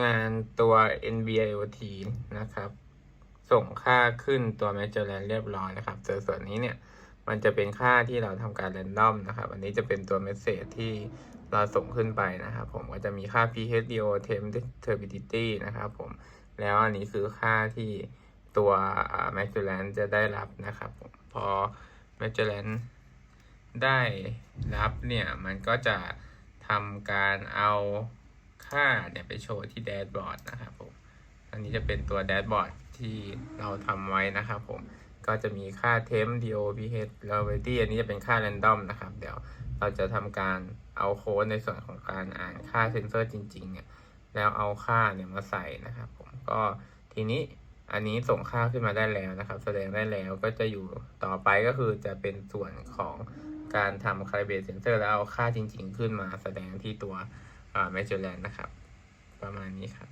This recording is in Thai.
งานตัว NBIOT นะครับ ส่งค่าขึ้นตัว m a j o r a n เรียบร้อยนะครับส่วนส่วนนี้เนี่ย มันจะเป็นค่าที่เราทำการแรนดอมนะครับ อันนี้จะเป็นตัวเมสเซจที่เราส่งขึ้นไปนะครับ ผมก็จะมีค่า PHDO Temp Turbidity นะครับผม แล้วอันนี้คือค่าที่ตัว m a g e l a n จะได้รับนะครับผมพอ m a g e l a n ได้รับเนี่ย มันก็จะทำการเอา ค่าเนี่ยไปโชว์ที่แดชบอร์ดนะครับผม อันนี้จะเป็นตัวแดชบอร์ดที่เราทำไว้นะครับผม ก็จะมีค่า temp do ph probability อันนี้จะเป็นค่า random นะครับ เดี๋ยวเราจะทำการเอาโค้ดในส่วนของการอ่านค่าเซนเซอร์จริงๆเนี่ย แล้วเอาค่าเนี่ยมาใส่นะครับผม ก็ทีนี้อันนี้ส่งค่าขึ้นมาได้แล้วนะครับ แสดงได้แล้วก็จะอยู่ต่อไปก็คือจะเป็นส่วนของการทำ calibrate sensor แล้วเอาค่าจริง ๆ ขึ้นมาแสดงที่ตัว อ่า measurement นะครับ ประมาณนี้ครับ